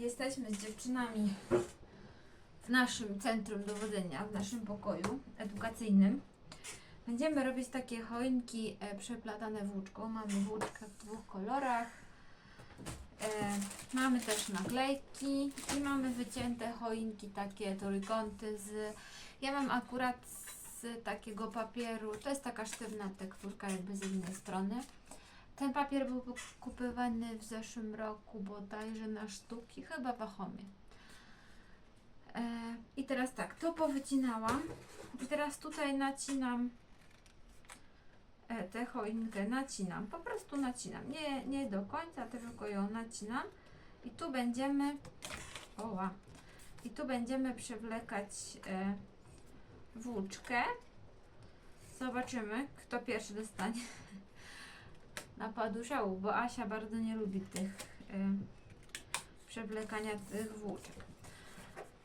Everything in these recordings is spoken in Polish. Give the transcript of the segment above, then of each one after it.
Jesteśmy z dziewczynami w naszym centrum dowodzenia, w naszym pokoju edukacyjnym. Będziemy robić takie choinki e, przeplatane włóczką. Mamy włóczkę w dwóch kolorach. E, mamy też naklejki i mamy wycięte choinki, takie trójkąty z... Ja mam akurat z takiego papieru, to jest taka sztywna tekturka jakby z jednej strony. Ten papier był kupywany w zeszłym roku bodajże na sztuki, chyba w Achomie. E, I teraz tak, to powycinałam. I teraz tutaj nacinam e, tę choinkę, nacinam, po prostu nacinam, nie, nie do końca, tylko ją nacinam. I tu będziemy, oła, i tu będziemy przewlekać e, włóczkę. Zobaczymy, kto pierwszy dostanie napadu szału, bo Asia bardzo nie lubi tych y, przewlekania tych włóczek.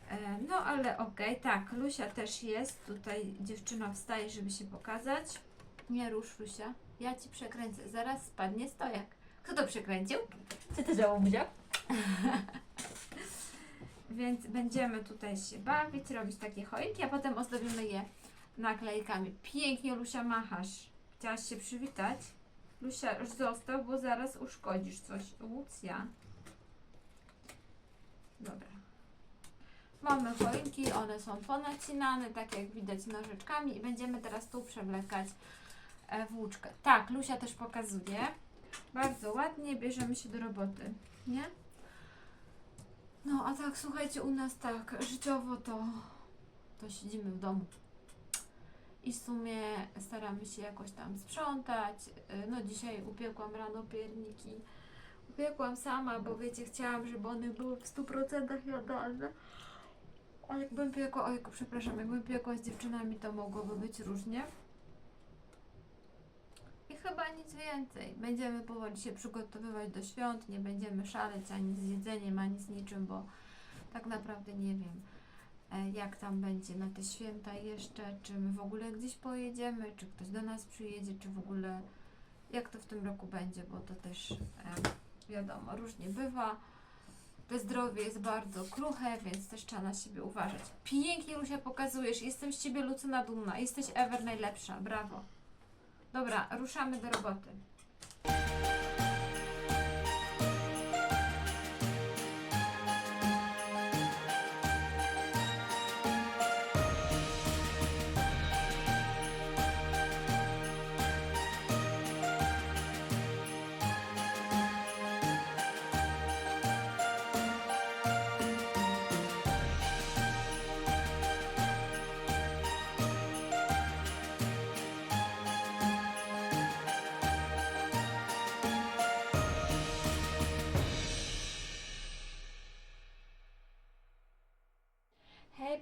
E, no ale okej, tak, Lusia też jest. Tutaj dziewczyna wstaje, żeby się pokazać. Nie rusz, Lusia. Ja ci przekręcę. Zaraz spadnie stojak. Kto to przekręcił? Czy ty żałobuzia? Więc będziemy tutaj się bawić, robić takie choinki, a potem ozdobimy je naklejkami. Pięknie, Lusia, machasz. Chciałaś się przywitać? Lusia, już został, bo zaraz uszkodzisz coś. Łucja. Dobra. Mamy choinki, one są ponacinane, tak jak widać nożyczkami i będziemy teraz tu przewlekać e, włóczkę. Tak, Lusia też pokazuje. Bardzo ładnie, bierzemy się do roboty, nie? No, a tak, słuchajcie, u nas tak, życiowo to, to siedzimy w domu. I w sumie staramy się jakoś tam sprzątać. Y, No dzisiaj upiekłam rano pierniki. Upiekłam sama, bo wiecie, chciałam, żeby one były w 100% jadalne. A jakbym piekła, ojku, przepraszam, jakbym piekła z dziewczynami, to mogłoby być różnie. I chyba nic więcej. Będziemy powoli się przygotowywać do świąt, nie będziemy szaleć ani z jedzeniem, ani z niczym, bo tak naprawdę nie wiem jak tam będzie na te święta jeszcze, czy my w ogóle gdzieś pojedziemy, czy ktoś do nas przyjedzie, czy w ogóle jak to w tym roku będzie, bo to też e, wiadomo, różnie bywa. To zdrowie jest bardzo kruche, więc też trzeba na siebie uważać. Pięknie Lusia pokazujesz, jestem z Ciebie Lucyna dumna, jesteś ever najlepsza, brawo. Dobra, ruszamy do roboty.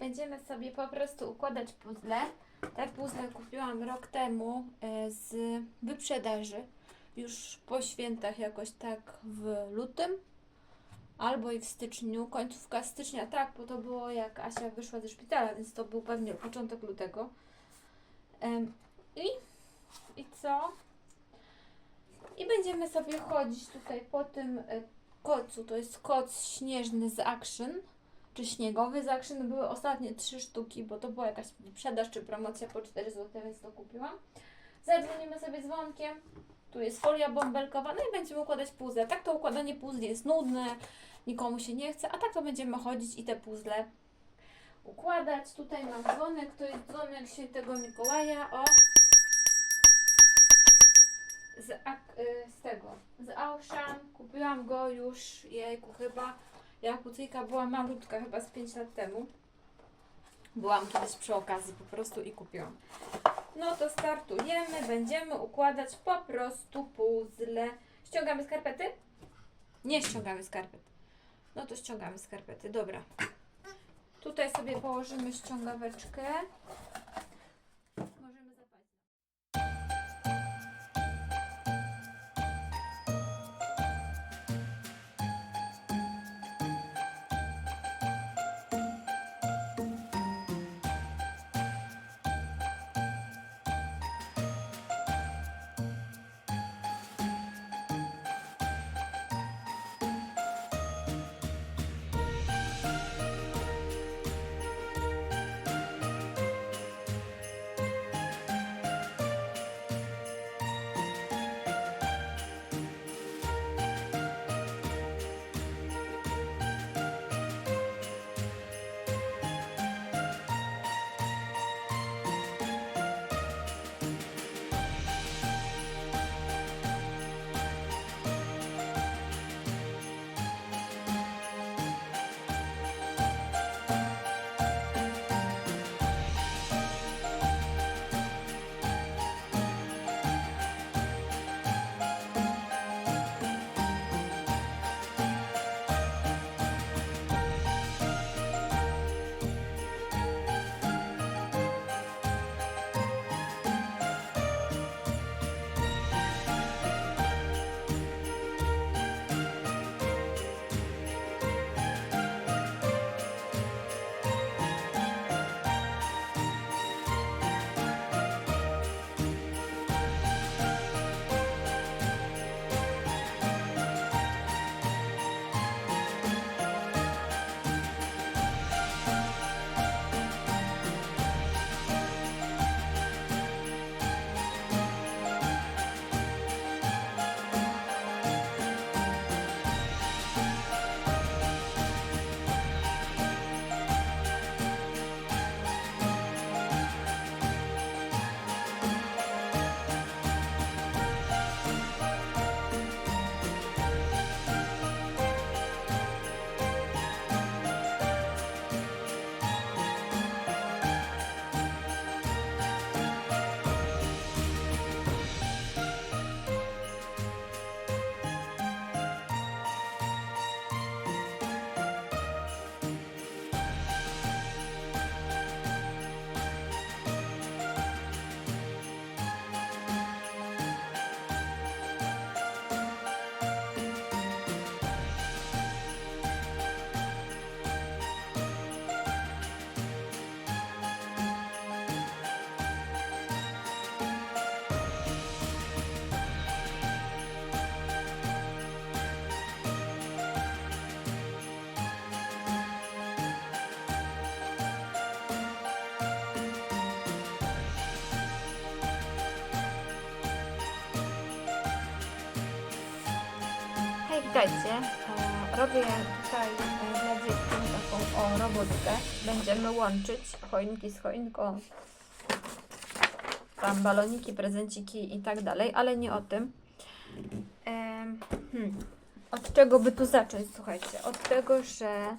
Będziemy sobie po prostu układać puzzle. Te puzzle kupiłam rok temu e, z wyprzedaży. Już po świętach jakoś tak w lutym. Albo i w styczniu, końcówka stycznia, tak, bo to było jak Asia wyszła ze szpitala, więc to był pewnie początek lutego. I, I co? I będziemy sobie chodzić tutaj po tym e, kocu. To jest koc śnieżny z Action czy śniegowy z Action. Były ostatnie trzy sztuki, bo to była jakaś wyprzedaż czy promocja po 4 zł, więc to kupiłam. Zadzwonimy sobie dzwonkiem. Tu jest folia bąbelkowa, no i będziemy układać puzzle. Tak to układanie puzli jest nudne, nikomu się nie chce, a tak to będziemy chodzić i te puzzle układać. Tutaj mam dzwonek, to jest dzwonek świętego Mikołaja, o. Z, y, z tego, z Auchan. Kupiłam go już, jejku, chyba ja kucyjka była malutka, chyba z 5 lat temu. Byłam kiedyś przy okazji po prostu i kupiłam. No to startujemy, będziemy układać po prostu puzzle. Ściągamy skarpety? Nie ściągamy skarpet. No to ściągamy skarpety, dobra. Tutaj sobie położymy ściągaweczkę. Witajcie. E, Robię tutaj e, dla dziewczyn taką o robotkę. Będziemy łączyć choinki z choinką. Tam baloniki, prezenciki i tak dalej, ale nie o tym. Em, hmm. Od czego by tu zacząć? Słuchajcie, od tego, że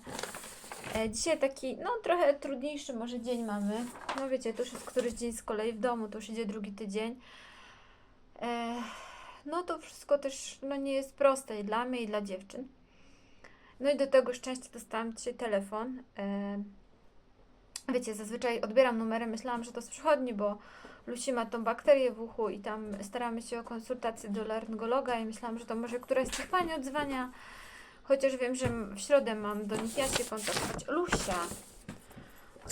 e, dzisiaj taki, no trochę trudniejszy może dzień mamy. No wiecie, to już jest któryś dzień z kolei w domu, to już idzie drugi tydzień. E, no to wszystko też no, nie jest proste i dla mnie, i dla dziewczyn. No i do tego szczęścia dostałam dzisiaj telefon. E, wiecie, zazwyczaj odbieram numery, myślałam, że to z przychodni, bo Lucy ma tą bakterię w uchu i tam staramy się o konsultację do laryngologa i myślałam, że to może któraś z tych pani odzwania. Chociaż wiem, że w środę mam do nich ja się kontaktować. Lusia!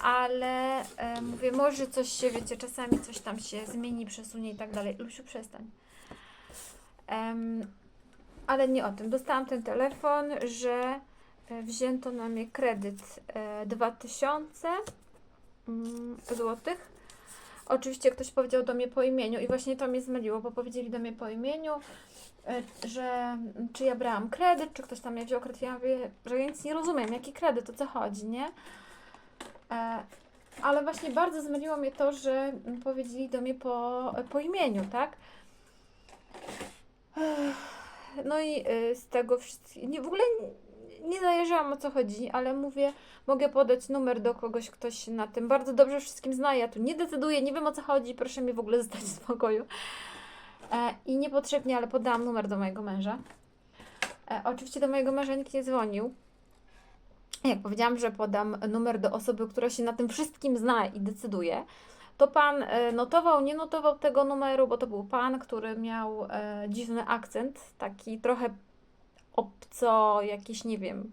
Ale e, mówię, może coś się, wiecie, czasami coś tam się zmieni, przesunie i tak dalej. Lusiu, przestań. Em, ale nie o tym. Dostałam ten telefon, że e, wzięto na mnie kredyt e, 2000 mm, złotych. Oczywiście ktoś powiedział do mnie po imieniu i właśnie to mnie zmyliło, bo powiedzieli do mnie po imieniu, e, że czy ja brałam kredyt, czy ktoś tam mnie wziął kredyt. Ja mówię, że ja nic nie rozumiem, jaki kredyt, o co chodzi, nie? E, ale właśnie bardzo zmyliło mnie to, że powiedzieli do mnie po, po imieniu, tak? No i y, z tego wszystkiego, nie, w ogóle nie, zajrzałam o co chodzi, ale mówię, mogę podać numer do kogoś, ktoś na tym bardzo dobrze wszystkim zna, ja tu nie decyduję, nie wiem o co chodzi, proszę mi w ogóle zostać w spokoju. E, I niepotrzebnie, ale podałam numer do mojego męża. E, oczywiście do mojego męża nikt nie dzwonił. Jak powiedziałam, że podam numer do osoby, która się na tym wszystkim zna i decyduje, to pan e, notował, nie notował tego numeru, bo to był pan, który miał e, dziwny akcent, taki trochę obco, jakiś, nie wiem,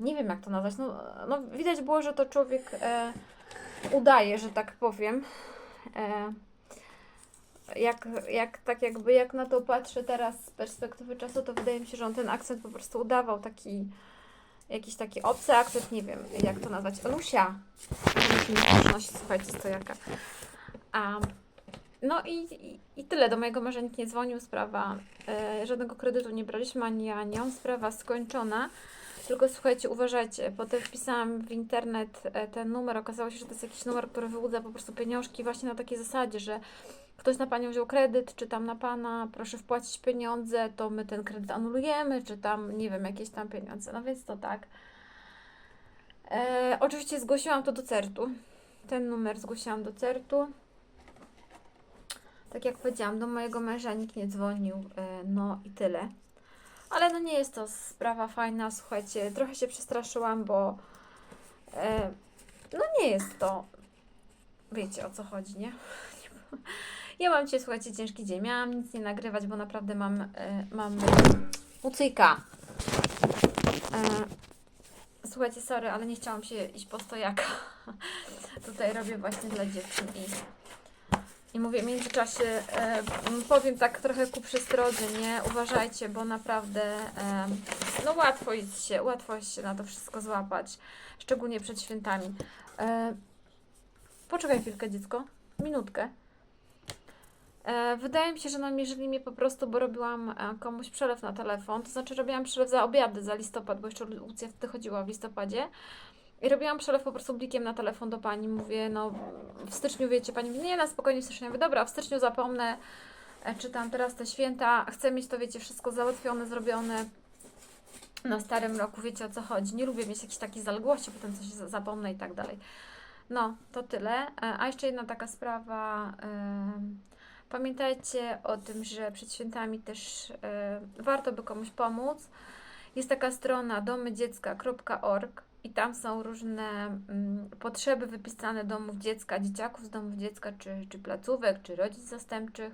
nie wiem jak to nazwać. No, no widać było, że to człowiek e, udaje, że tak powiem. E, jak, jak tak jakby jak na to patrzę teraz z perspektywy czasu, to wydaje mi się, że on ten akcent po prostu udawał taki jakiś taki obcy akcent, nie wiem jak to nazwać. Lusia. Nosi, słuchajcie, stojaka. A, no i, i, i tyle. Do mojego męża nikt nie dzwonił. Sprawa, e, żadnego kredytu nie braliśmy ani ja. Sprawa skończona. Tylko słuchajcie, uważajcie. Potem wpisałam w internet e, ten numer. Okazało się, że to jest jakiś numer, który wyłudza po prostu pieniążki właśnie na takiej zasadzie, że ktoś na Panią wziął kredyt, czy tam na Pana, proszę wpłacić pieniądze, to my ten kredyt anulujemy, czy tam, nie wiem, jakieś tam pieniądze. No więc to tak. E, oczywiście zgłosiłam to do CERT-u. Ten numer zgłosiłam do CERT-u. Tak jak powiedziałam, do mojego męża nikt nie dzwonił, e, no i tyle. Ale no nie jest to sprawa fajna, słuchajcie, trochę się przestraszyłam, bo e, no nie jest to, wiecie o co chodzi, nie? Ja mam dzisiaj, słuchajcie, ciężki dzień. Miałam nic nie nagrywać, bo naprawdę mam, e, mam ucyjka. E, słuchajcie, sorry, ale nie chciałam się iść po stojaka. Tutaj robię właśnie dla dziewczyn i, i mówię w międzyczasie, e, powiem tak trochę ku przestrodze, nie? Uważajcie, bo naprawdę e, no łatwo jest się, łatwo jest się na to wszystko złapać, szczególnie przed świętami. E, poczekaj chwilkę, dziecko. Minutkę. E, Wydaje mi się, że namierzyli mnie po prostu, bo robiłam e, komuś przelew na telefon. To znaczy, robiłam przelew za obiady, za listopad, bo jeszcze Lucja wtedy chodziła w listopadzie. I robiłam przelew po prostu blikiem na telefon do pani. Mówię, no w styczniu wiecie, pani mówi, nie, na spokojnie w styczniu. Mówię, dobra, w styczniu zapomnę, e, czytam teraz te święta. Chcę mieć to, wiecie, wszystko załatwione, zrobione na starym roku, wiecie o co chodzi. Nie lubię mieć jakichś takich zaległości, potem coś za- zapomnę i tak dalej. No, to tyle. E, A jeszcze jedna taka sprawa. em, Pamiętajcie o tym, że przed świętami też e, warto by komuś pomóc. Jest taka strona domydziecka.org i tam są różne mm, potrzeby wypisane domów dziecka, dzieciaków z domów dziecka, czy, czy placówek, czy rodzic zastępczych.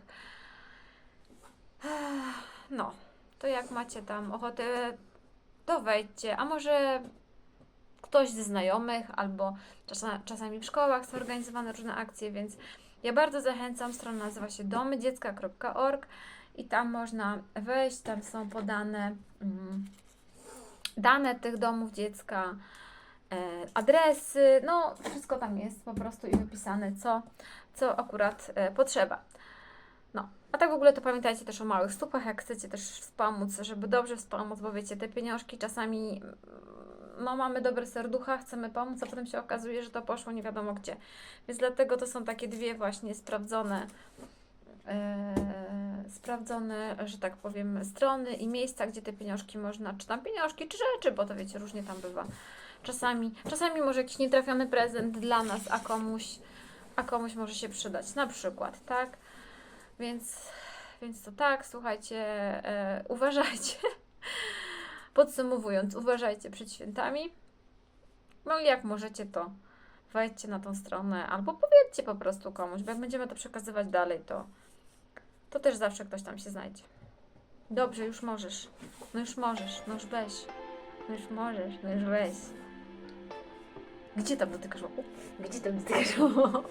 No, to jak macie tam ochotę, to wejdźcie. A może ktoś ze znajomych, albo czasa, czasami w szkołach są organizowane różne akcje, więc ja bardzo zachęcam. Strona nazywa się domydziecka.org i tam można wejść, tam są podane mm, dane tych domów dziecka, e, adresy, no wszystko tam jest po prostu i wypisane, co, co akurat e, potrzeba. No, A tak w ogóle to pamiętajcie też o małych stópach, jak chcecie też wspomóc, żeby dobrze wspomóc, bo wiecie, te pieniążki czasami mm, no mamy dobre serducha, chcemy pomóc, a potem się okazuje, że to poszło nie wiadomo gdzie. Więc dlatego to są takie dwie właśnie sprawdzone sprawdzone, że tak powiem, strony i miejsca, gdzie te pieniążki można, czy tam pieniążki, czy rzeczy, bo to wiecie, różnie tam bywa. Czasami, czasami może jakiś nietrafiony prezent dla nas, a komuś, a komuś może się przydać, na przykład, tak? Więc, więc to tak, słuchajcie, e, uważajcie. Podsumowując, uważajcie przed świętami. No i jak możecie, to wejdźcie na tą stronę albo powiedzcie po prostu komuś, bo jak będziemy to przekazywać dalej, to, to też zawsze ktoś tam się znajdzie. Dobrze, już możesz. No już możesz, no już weź. No już możesz, no już weź. Gdzie tam dotykasz łopu? Gdzie tam dotykasz łopu?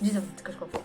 Gdzie tam dotykasz łopu?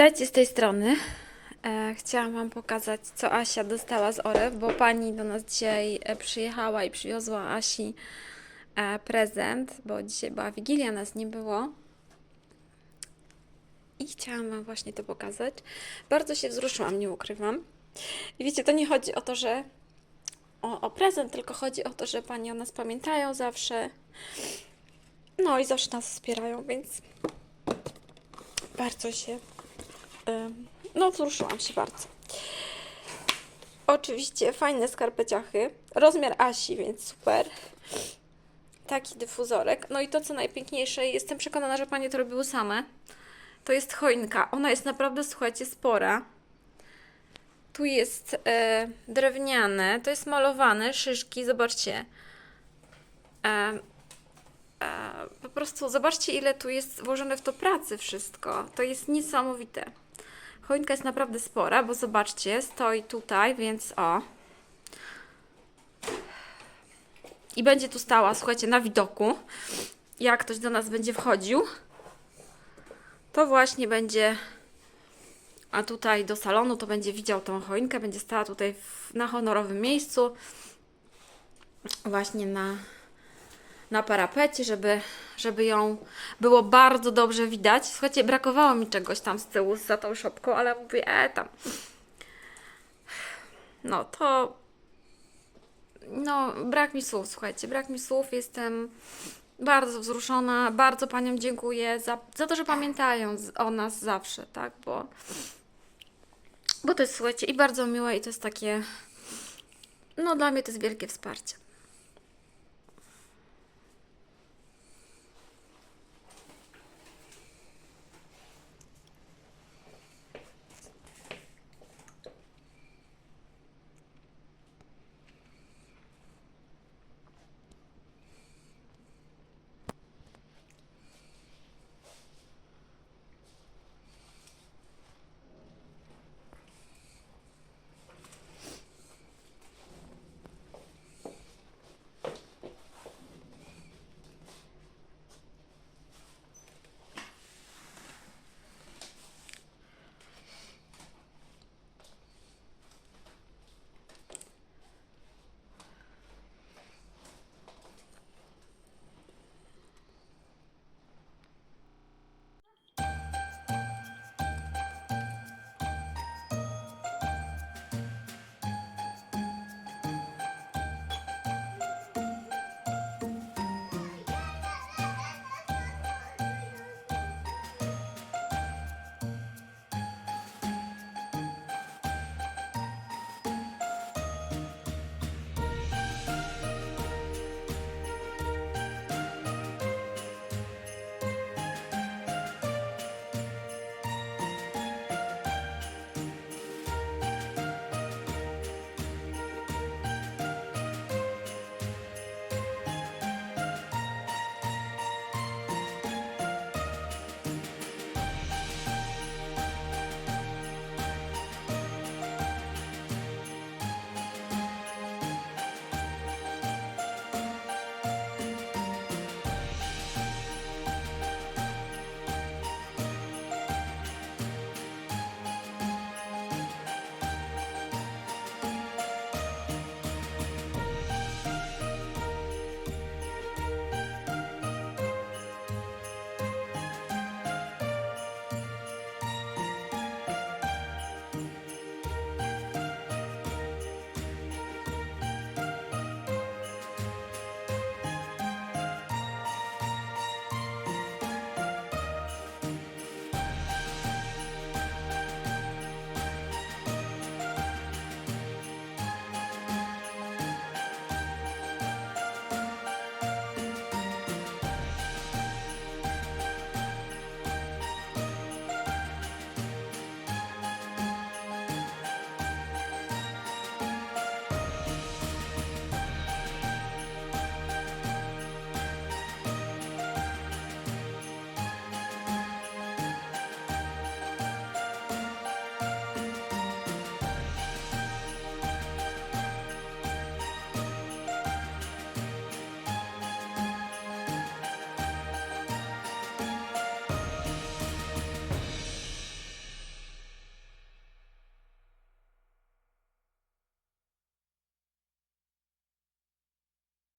Witajcie z tej strony. E, chciałam Wam pokazać, co Asia dostała z Orew, bo pani do nas dzisiaj e, przyjechała i przywiozła Asi e, prezent, bo dzisiaj była Wigilia, nas nie było. I chciałam Wam właśnie to pokazać. Bardzo się wzruszyłam, nie ukrywam. I wiecie, to nie chodzi o to, że o, o prezent, tylko chodzi o to, że Pani o nas pamiętają zawsze. No i zawsze nas wspierają, więc bardzo się No, wzruszyłam się bardzo. Oczywiście fajne skarpeciachy. Rozmiar Asi, więc super. Taki dyfuzorek. No i to, co najpiękniejsze, jestem przekonana, że panie to robiły same. To jest choinka. Ona jest naprawdę, słuchajcie, spora. Tu jest e, drewniane, to jest malowane, szyszki, zobaczcie. E, e, po prostu zobaczcie, ile tu jest włożone w to pracy wszystko. To jest niesamowite. Choinka jest naprawdę spora, bo zobaczcie, stoi tutaj, więc o. I będzie tu stała, słuchajcie, na widoku. Jak ktoś do nas będzie wchodził, to właśnie będzie. A tutaj do salonu to będzie widział tą choinkę, będzie stała tutaj w, na honorowym miejscu. Właśnie na, na parapecie, żeby, żeby ją było bardzo dobrze widać. Słuchajcie, brakowało mi czegoś tam z tyłu za tą szopką, ale mówię, e tam. No to. No, brak mi słów, słuchajcie, brak mi słów. Jestem bardzo wzruszona. Bardzo Paniom dziękuję za, za to, że pamiętają o nas zawsze, tak? Bo, bo to jest, słuchajcie, i bardzo miłe, i to jest takie. No, dla mnie to jest wielkie wsparcie.